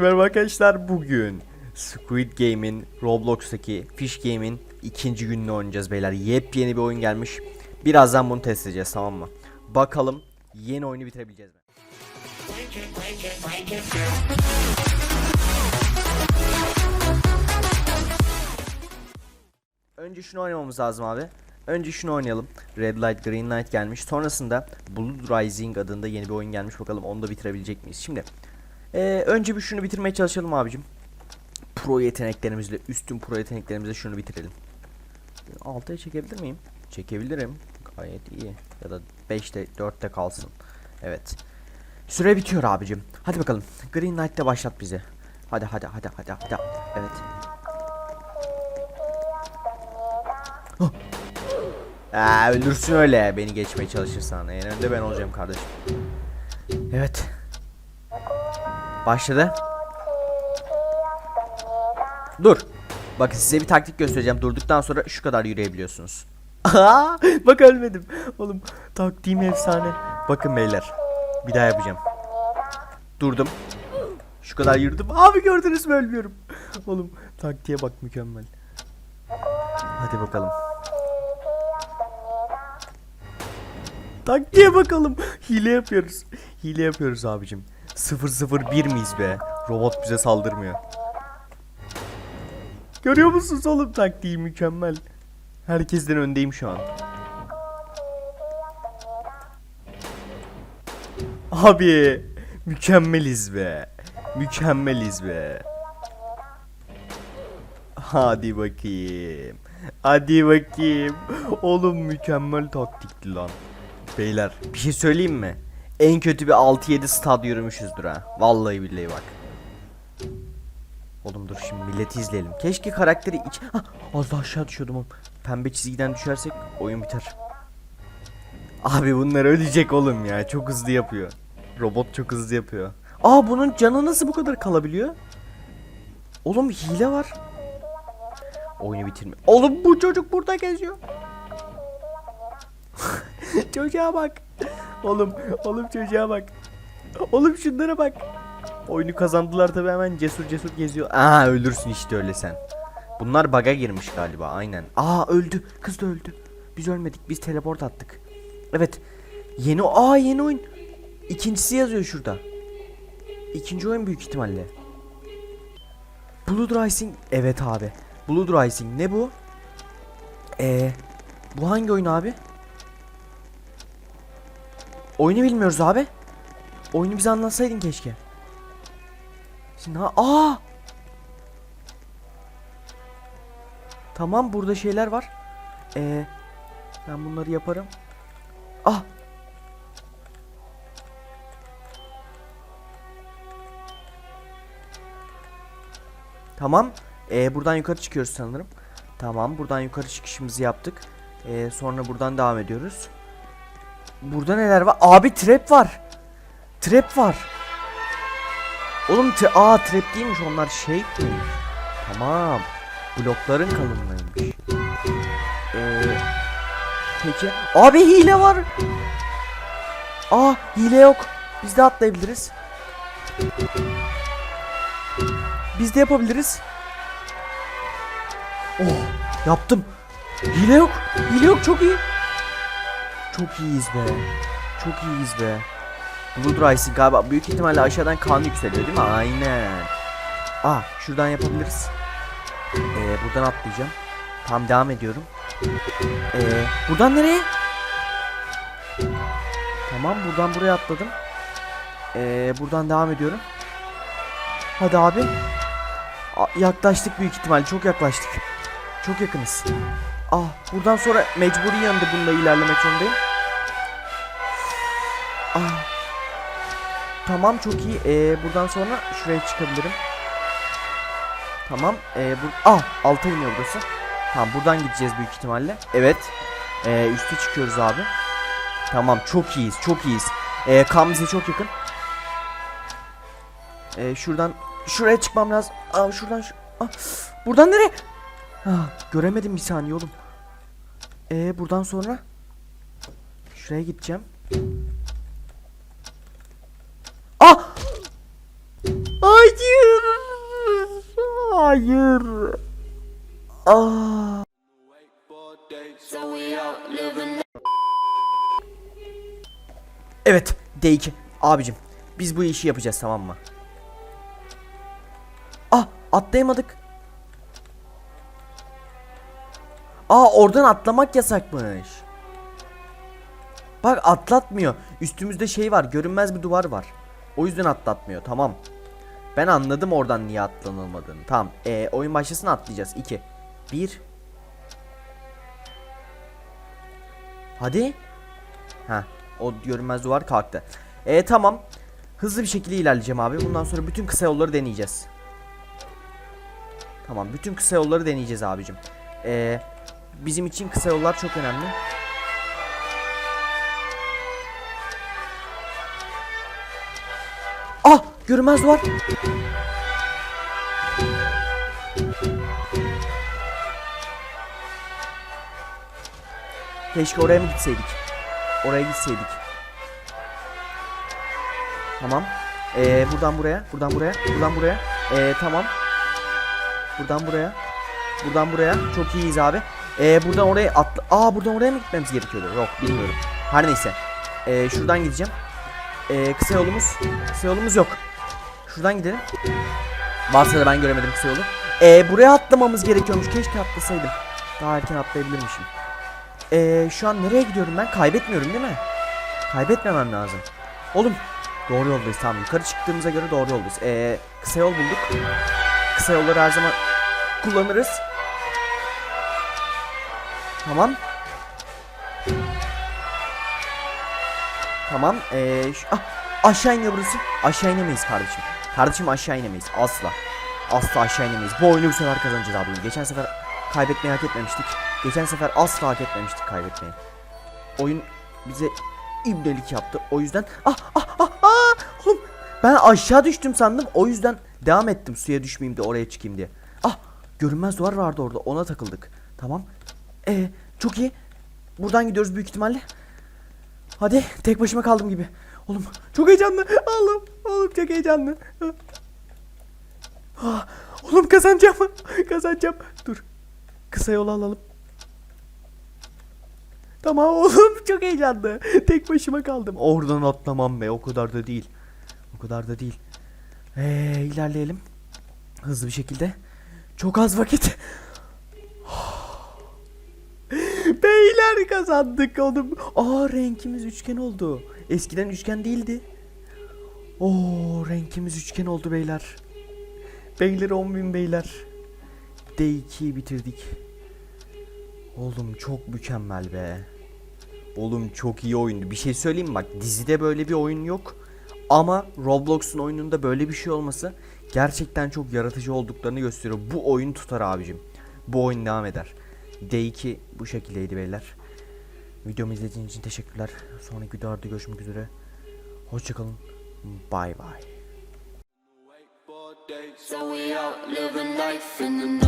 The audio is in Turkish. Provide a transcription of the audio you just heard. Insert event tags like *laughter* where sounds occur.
Merhaba arkadaşlar bugün Squid Game'in Roblox'taki Fish Game'in ikinci gününü oynayacağız beyler. Yepyeni bir oyun gelmiş. Birazdan bunu test edeceğiz tamam mı? Bakalım yeni oyunu bitirebileceğiz mi? Önce şunu oynamamız lazım abi. Önce şunu oynayalım. Red Light Green Light gelmiş. Sonrasında Blood Rising adında yeni bir oyun gelmiş. Bakalım onu da bitirebilecek miyiz? Şimdi ee, önce bir şunu bitirmeye çalışalım abicim. Pro yeteneklerimizle, üstün pro yeteneklerimizle şunu bitirelim. 6'ya çekebilir miyim? Çekebilirim. Gayet iyi. Ya da 5'te 4'te kalsın. Evet. Süre bitiyor abicim. Hadi bakalım. Green Knight'te başlat bizi. Hadi hadi hadi hadi hadi. Evet. Hah. Aa, öldürsün öyle beni geçmeye çalışırsan. En önde ben olacağım kardeşim. Evet. Başladı. Dur. Bakın size bir taktik göstereceğim. Durduktan sonra şu kadar yürüyebiliyorsunuz. Aa, *laughs* bak ölmedim. Oğlum taktiğim efsane. Bakın beyler. Bir daha yapacağım. Durdum. Şu kadar yürüdüm. Abi gördünüz mü ölmüyorum. Oğlum taktiğe bak mükemmel. Hadi bakalım. Taktiğe bakalım. Hile yapıyoruz. Hile yapıyoruz abicim. 001 miyiz be? Robot bize saldırmıyor. Görüyor musunuz oğlum taktiği mükemmel. Herkesten öndeyim şu an. Abi mükemmeliz be. Mükemmeliz be. Hadi bakayım. Hadi bakayım. Oğlum mükemmel taktikti lan. Beyler bir şey söyleyeyim mi? En kötü bir 6-7 stad yürümüşüzdür ha. Vallahi billahi bak. Oğlum dur şimdi milleti izleyelim. Keşke karakteri iç... Hah, az daha aşağı düşüyordum oğlum. Pembe çizgiden düşersek oyun biter. Abi bunlar ölecek oğlum ya. Çok hızlı yapıyor. Robot çok hızlı yapıyor. Aa bunun canı nasıl bu kadar kalabiliyor? Oğlum hile var. Oyunu bitirme. Oğlum bu çocuk burada geziyor. *laughs* Çocuğa bak. Oğlum, oğlum çocuğa bak. Oğlum şunlara bak. Oyunu kazandılar tabi hemen cesur cesur geziyor. Aa ölürsün işte öyle sen. Bunlar baga girmiş galiba aynen. Aa öldü. Kız da öldü. Biz ölmedik. Biz teleport attık. Evet. Yeni aa yeni oyun. İkincisi yazıyor şurada. İkinci oyun büyük ihtimalle. Blood Rising. Evet abi. Blood Rising ne bu? Ee, bu hangi oyun abi? Oyunu bilmiyoruz abi. Oyunu bize anlatsaydın keşke. Şimdi ha aa! Tamam burada şeyler var. Ee, ben bunları yaparım. Ah! Tamam. Ee, buradan yukarı çıkıyoruz sanırım. Tamam buradan yukarı çıkışımızı yaptık. Ee, sonra buradan devam ediyoruz. Burada neler var? Abi trap var. Trap var. Oğlum tra aa trap değilmiş onlar şey? Tamam. Blokların kalınlığıymış. Ee, peki. Abi hile var. Aa hile yok. Biz de atlayabiliriz. Biz de yapabiliriz. Oh yaptım. Hile yok. Hile yok çok iyi. Çok iyiyiz be. Çok iyiyiz be. Blood Rising galiba büyük ihtimalle aşağıdan kan yükseliyor değil mi? Aynen. Ah şuradan yapabiliriz. Ee, buradan atlayacağım. Tam devam ediyorum. Ee, buradan nereye? Tamam buradan buraya atladım. Ee, buradan devam ediyorum. Hadi abi. A- yaklaştık büyük ihtimalle çok yaklaştık. Çok yakınız. Ah buradan sonra mecburi yanında bununla ilerlemek zorundayım. Tamam çok iyi. Ee, buradan sonra şuraya çıkabilirim. Tamam. Ee, bu ah alta iniyor burası. Tamam buradan gideceğiz büyük ihtimalle. Evet. Ee, üste çıkıyoruz abi. Tamam çok iyiyiz çok iyiyiz. Ee, kam bize çok yakın. Ee, şuradan şuraya çıkmam lazım. Aa, şuradan şu. Ah, buradan nereye? Ah, göremedim bir saniye oğlum. Ee, buradan sonra şuraya gideceğim. Aa. Living Evet, D2. Abicim, biz bu işi yapacağız tamam mı? Ah, atlayamadık. Aa, oradan atlamak yasakmış. Bak atlatmıyor. Üstümüzde şey var, görünmez bir duvar var. O yüzden atlatmıyor. Tamam. Ben anladım oradan niye atlanılmadığını. Tamam. Ee, oyun başlasın atlayacağız. 2 1 Hadi. Ha, o görünmez duvar kalktı. E tamam. Hızlı bir şekilde ilerleyeceğim abi. Bundan sonra bütün kısa yolları deneyeceğiz. Tamam, bütün kısa yolları deneyeceğiz abicim. E, bizim için kısa yollar çok önemli. Ah, görünmez duvar. Keşke oraya mı gitseydik? Oraya gitseydik. Tamam. Ee, buradan buraya, buradan buraya, buradan buraya. Ee, tamam. Buradan buraya. Buradan buraya. Çok iyiyiz abi. Ee, buradan oraya atla... Aa buradan oraya mı gitmemiz gerekiyordu? Yok bilmiyorum. Her neyse. Ee, şuradan gideceğim. Ee, kısa yolumuz. Kısa yolumuz yok. Şuradan gidelim. Varsa da ben göremedim kısa yolu. Ee, buraya atlamamız gerekiyormuş. Keşke atlasaydım. Daha erken atlayabilirmişim. Ee, şu an nereye gidiyorum ben? Kaybetmiyorum değil mi? Kaybetmemem lazım. Oğlum doğru yoldayız tamam. Yukarı çıktığımıza göre doğru yoldayız. Ee, kısa yol bulduk. Kısa yolları her zaman kullanırız. Tamam. Tamam. Ee, şu, ah, aşağı iniyor burası. Aşağı inemeyiz kardeşim. Kardeşim aşağı inemeyiz. Asla. Asla aşağı inemeyiz. Bu oyunu bu sefer kazanacağız abi. Geçen sefer kaybetmeyi hak etmemiştik. Geçen sefer asla hak etmemiştik kaybetmeyi. Oyun bize ibnelik yaptı. O yüzden ah ah ah ah oğlum ben aşağı düştüm sandım. O yüzden devam ettim suya düşmeyeyim de oraya çıkayım diye. Ah görünmez duvar vardı orada. Ona takıldık. Tamam. Ee çok iyi. Buradan gidiyoruz büyük ihtimalle. Hadi tek başıma kaldım gibi. Oğlum çok heyecanlı. Oğlum oğlum çok heyecanlı. Ah, oğlum kazanacağım. *laughs* kazanacağım. Dur. Kısa yolu alalım. Tamam *laughs* oğlum çok heyecanlı. Tek başıma kaldım. Oradan atlamam be o kadar da değil. O kadar da değil. Ee, ilerleyelim. Hızlı bir şekilde. Çok az vakit. *sighs* Beyler kazandık oğlum. Aa renkimiz üçgen oldu. Eskiden üçgen değildi. Oo renkimiz üçgen oldu beyler. Beyler 10.000 beyler. D2'yi bitirdik. Oğlum çok mükemmel be. Oğlum çok iyi oyundu. Bir şey söyleyeyim mi? Bak dizide böyle bir oyun yok. Ama Roblox'un oyununda böyle bir şey olması gerçekten çok yaratıcı olduklarını gösteriyor. Bu oyun tutar abicim. Bu oyun devam eder. D2 bu şekildeydi beyler. Videomu izlediğiniz için teşekkürler. Sonraki videolarda görüşmek üzere. Hoşçakalın. Bye bye. So we out living life in the